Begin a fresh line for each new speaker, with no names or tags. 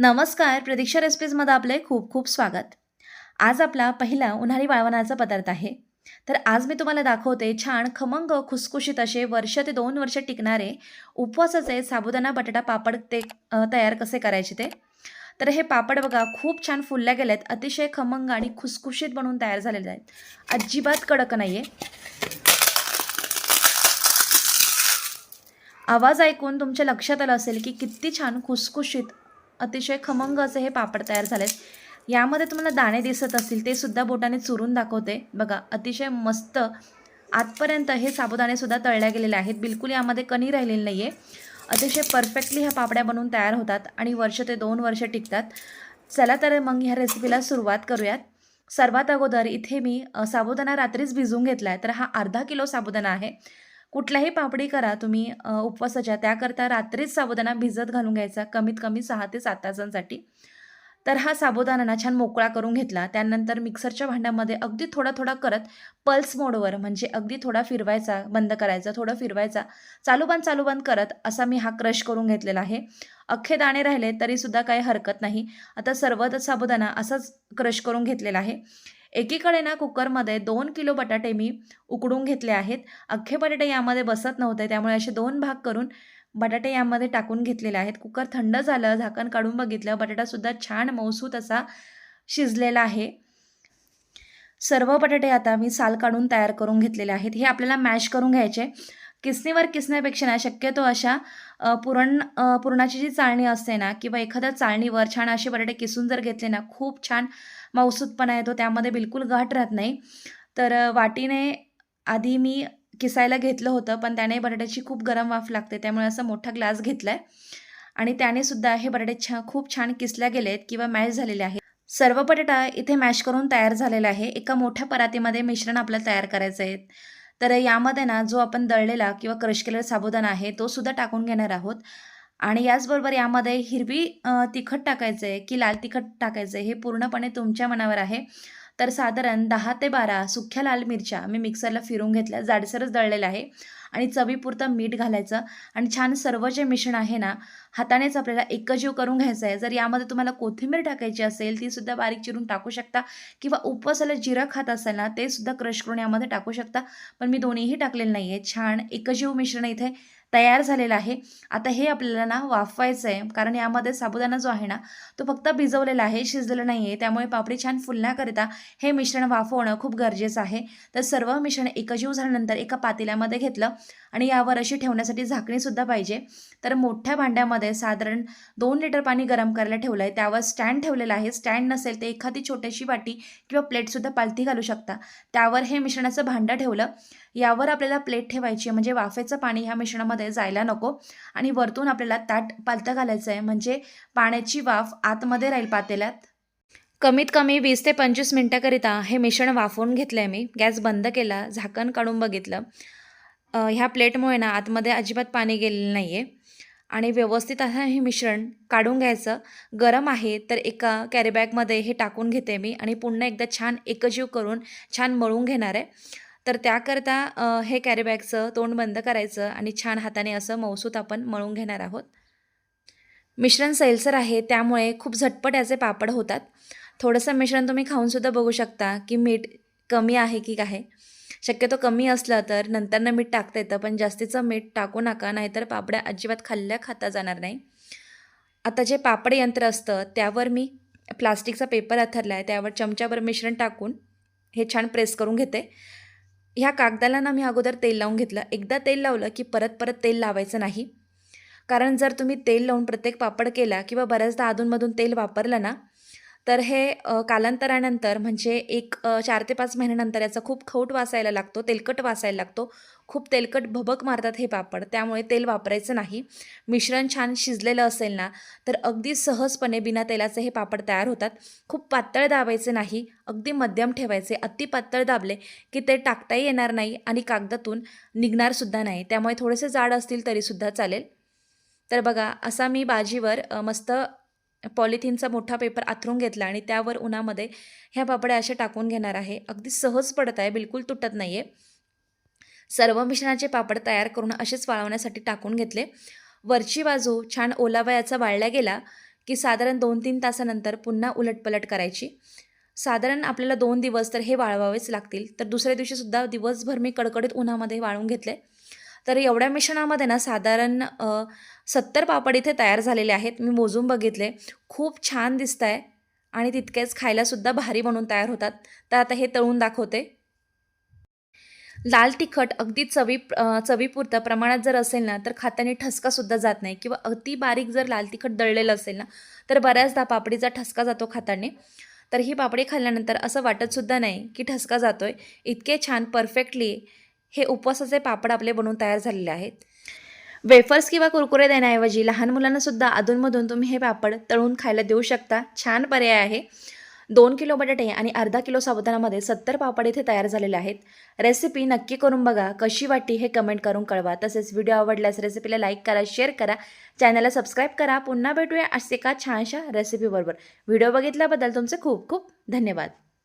नमस्कार प्रतीक्षा रेसिपीजमध्ये आपले खूप खूप स्वागत. आज आपला पहिला उन्हाळी वाळवणाचा पदार्थ आहे. तर आज मी तुम्हाला दाखवते छान खमंग खुसखुशीत असे वर्ष ते दोन वर्ष टिकणारे उपवासाचे साबुदाणा बटाटा पापड ते तयार कसे करायचे ते. तर हे पापड बघा खूप छान फुलल्या आहेत अतिशय खमंग आणि खुसखुशीत बनवून तयार झालेले आहेत. अजिबात कडक नाही आहे आवाज ऐकून तुमच्या लक्षात आलं असेल की किती छान खुसखुशीत अतिशय खमंग असे हे पापड तयार झालेत. यामध्ये तुम्हाला दाणे दिसत असतील ते सुद्धा बोटाने चुरून दाखवते. बघा अतिशय मस्त आतपर्यंत हे साबुदाणेसुद्धा तळल्या गेलेले आहेत. बिलकुल यामध्ये कणी राहिलेली नाही आहे अतिशय परफेक्टली ह्या पापड्या बनवून तयार होतात आणि वर्ष ते दोन वर्ष टिकतात. चला तर मग ह्या रेसिपीला सुरुवात करूयात. सर्वात अगोदर इथे मी साबुदाणा रात्रीच भिजवून घेतला आहे तर हा अर्धा किलो साबुदाणा आहे. कुठल्याही पापडी करा तुम्ही उपवासाच्या त्याकरता रात्रीच साबुदाणा भिजत घालून घ्यायचा कमीत कमी सहा ते सात तासांसाठी. तर हा साबुदाणा छान मोकळा करून घेतला त्यानंतर मिक्सरच्या भांड्यामध्ये अगदी थोडा थोडा करत पल्स मोडवर म्हणजे अगदी थोडा फिरवायचा बंद करायचा थोडं फिरवायचा चालू बंद चालू बंद करत असा मी हा क्रश करून घेतलेला आहे. अख्खे दाणे राहिले तरीसुद्धा काही हरकत नाही. आता सर्व साबुदाणा असाच क्रश करून घेतलेला आहे. एकीकडे ना कुकरमध्ये दोन किलो बटाटे मी उकडून घेतले आहेत. अख्खे बटाटे यामध्ये बसत नव्हते त्यामुळे असे दोन भाग करून बटाटे यामध्ये टाकून घेतलेले आहेत. कुकर थंड झालं झाकण काढून बघितलं बटाटासुद्धा छान मौसूत असा शिजलेला आहे. सर्व बटाटे आता मी साल काढून तयार करून घेतलेले आहेत. हे आपल्याला मॅश करून घ्यायचे. किसणीवर किसण्यापेक्षा ना शक्यतो अशा पुरण पुरणाची जी चाळणी असते ना किंवा एखाद्या चाळणीवर छान असे बटाटे किसून जर घेतले ना खूप छान मौसूदपणा येतो त्यामध्ये बिलकुल घाट राहत नाही. तर वाटीने आधी मी किसायला घेतलं होतं पण त्याने बटाट्याची खूप गरम वाफ लागते त्यामुळे असा मोठा ग्लास घेतला आहे आणि त्याने सुद्धा हे बटाटे छा खूप छान किसल्या गेले आहेत किंवा मॅश झालेले आहेत. सर्व बटाटा इथे मॅश करून तयार झालेला आहे. एका मोठ्या परातीमध्ये मिश्रण आपल्याला तयार करायचं आहे तर यामध्ये ना जो आपण दळलेला किंवा क्रश केलेला साबुदाणा आहे तो सुद्धा टाकून घेणार आहोत. आणि याचबरोबर यामध्ये हिरवी तिखट टाकायचं आहे की लाल तिखट टाकायचं आहे हे पूर्णपणे तुमच्या मनावर आहे. तर साधारण दहा ते बारा सुख्या लाल मिरच्या मी मिक्सरला फिरून घेतल्या जाडसरच दळलेल्या आहे. आणि चवीपुरतं मीठ घालायचं. आणि छान सर्व जे मिश्रण आहे ना हातानेच आपल्याला एकजीव करून घ्यायचं आहे. जर यामध्ये तुम्हाला कोथिंबीर टाकायची असेल ती सुद्धा बारीक चिरून टाकू शकता. किंवा उपवासाला जिरं खात असेल ना ते सुद्धा क्रश करून यामध्ये टाकू शकता. पण मी दोन्हीही टाकलेलं नाही आहे छान एकजीव मिश्रण इथे तयार झालेलं आहे. आता हे आपल्याला ना वाफवायचं आहे. कारण यामध्ये साबुदाणा जो आहे ना तो फक्त भिजवलेला आहे शिजलेला नाही आहे त्यामुळे पापडी छान फुलण्याकरिता हे मिश्रण वाफवणं खूप गरजेचं आहे. तर सर्व मिश्रण एकजीव झाल्यानंतर एका पातेल्यामध्ये घेतलं. आणि यावर अशी ठेवण्यासाठी झाकणीसुद्धा पाहिजे. तर मोठ्या भांड्यामध्ये साधारण दोन लिटर पाणी गरम करायला ठेवलं आहे त्यावर स्टँड ठेवलेलं आहे. स्टँड नसेल तर एखादी छोटीशी वाटी किंवा प्लेटसुद्धा पालथी घालू शकता. त्यावर हे मिश्रणाचं भांडं ठेवलं. यावर आपल्याला प्लेट ठेवायची आहे, म्हणजे वाफेचं पाणी ह्या मिश्रणामध्ये जायला नको. आणि वरतून आपल्याला ताट पालथं घालायचं आहे म्हणजे पाण्याची वाफ आतमध्ये राहील पातेल्यात. कमीत कमी वीस ते पंचवीस मिनटाकरिता हे मिश्रण वाफवून घेतलं आहे मी. गॅस बंद केला झाकण काढून बघितलं. ह्या प्लेटमुळे ना आतमध्ये अजिबात पाणी गेलेलं नाही आहे आणि व्यवस्थित असं हे मिश्रण काढून घ्यायचं. गरम आहे तर एका कॅरीबॅगमध्ये हे टाकून घेते मी आणि पुन्हा एकदा छान एकजीव करून छान मळून घेणार आहे. तर त्याकरता हे कॅरीबॅगचं तोंड बंद करायचं आणि छान हाताने असं मौसूत आपण मळून घेणार आहोत. मिश्रण सैलसर आहे त्यामुळे खूप झटपट याचे पापड होतात. थोडंसं मिश्रण तुम्ही खाऊनसुद्धा बघू शकता की मीठ कमी आहे की काय. शक्यतो कमी असलं तर नंतरनं मीठ टाकता येतं पण जास्तीचं मीठ टाकू नका नाहीतर पापड्या अजिबात खाल्ल्या खाता जाणार नाही. आता जे पापड यंत्र असतं त्यावर मी प्लास्टिकचा पेपर अथरला आहे त्यावर चमच्यावर मिश्रण टाकून हे छान प्रेस करून घेते. ह्या कागदाला ना मी अगोदर तेल लावून घेतलं. एकदा तेल लावलं की परत परत तेल लावायचं नाही. कारण जर तुम्ही तेल लावून प्रत्येक पापड केला किंवा बऱ्याचदा अधूनमधून तेल वापरलं ना तर हे कालांतरानंतर म्हणजे एक चार ते पाच महिन्यानंतर याचा खूप खौट वासायला लागतो तेलकट वासायला लागतो. खूप तेलकट भबक मारतात हे पापड त्यामुळे तेल वापरायचं नाही. मिश्रण छान शिजलेलं असेल ना तर अगदी सहजपणे बिना तेलाचे हे पापड तयार होतात. खूप पातळ दाबायचे नाही अगदी मध्यम ठेवायचे अति पातळ दाबले की ते टाकताही येणार नाही आणि कागदातून निघणारसुद्धा नाही. त्यामुळे थोडेसे जाड असतील तरीसुद्धा चालेल. तर बघा असा मी बाजीवर मस्त पॉलिथिनचा मोठा पेपर आथरून घेतला आणि त्यावर उन्हामध्ये ह्या पापड्या अशा टाकून घेणार आहे. अगदी सहज पडत आहे बिलकुल तुटत नाही आहे सर्व मिश्रणाचे पापड तयार करून असेच वाळवण्यासाठी टाकून घेतले. वरची बाजू छान ओलावा याचा वाळला गेला की साधारण दोन तीन तासानंतर पुन्हा उलटपलट करायची. साधारण आपल्याला दोन दिवस तर हे वाळवावेच लागतील. तर दुसऱ्या दिवशीसुद्धा दिवसभर मी कडकडीत उन्हामध्ये वाळून घेतले. तर एवढ्या मिश्रणामध्ये ना साधारण सत्तर पापड इथे तयार झालेले आहेत. मी मोजून बघितले. खूप छान दिसत आहे आणि तितकेच खायलासुद्धा भारी बनून तयार होतात. तर आता हे तळून दाखवते. लाल तिखट अगदी चवी चवीपुरतं. प्रमाणात जर असेल ना तर खात्याने ठसकासुद्धा जात नाही. किंवा अगदी बारीक जर लाल तिखट दळलेलं असेल ना तर बऱ्याचदा पापडीचा ठसका जातो खाताने. तर ही पापडी खाल्ल्यानंतर असं वाटतसुद्धा नाही की ठसका जातो आहे इतके छान परफेक्टली हे उपवासाचे पापड आपले बनवून तयार झालेले आहेत. वेफर्स किंवा कुरकुरे देण्याऐवजी लहान मुलांनासुद्धा अधूनमधून तुम्ही हे पापड तळून खायला देऊ शकता. छान पर्याय आहे. दोन किलो बटाटे आणि अर्धा किलो साबुदाणामध्ये सत्तर पापड इथे तयार झालेले आहेत. रेसिपी नक्की करून बघा. कशी वाटली हे कमेंट करून कळवा. तसेच व्हिडिओ आवडल्यास रेसिपीला लाईक करा शेअर करा. चॅनलला सबस्क्राईब करा. पुन्हा भेटूया असे का छानशा रेसिपीबरोबर व्हिडिओ बघितल्याबद्दल तुमचे खूप खूप धन्यवाद.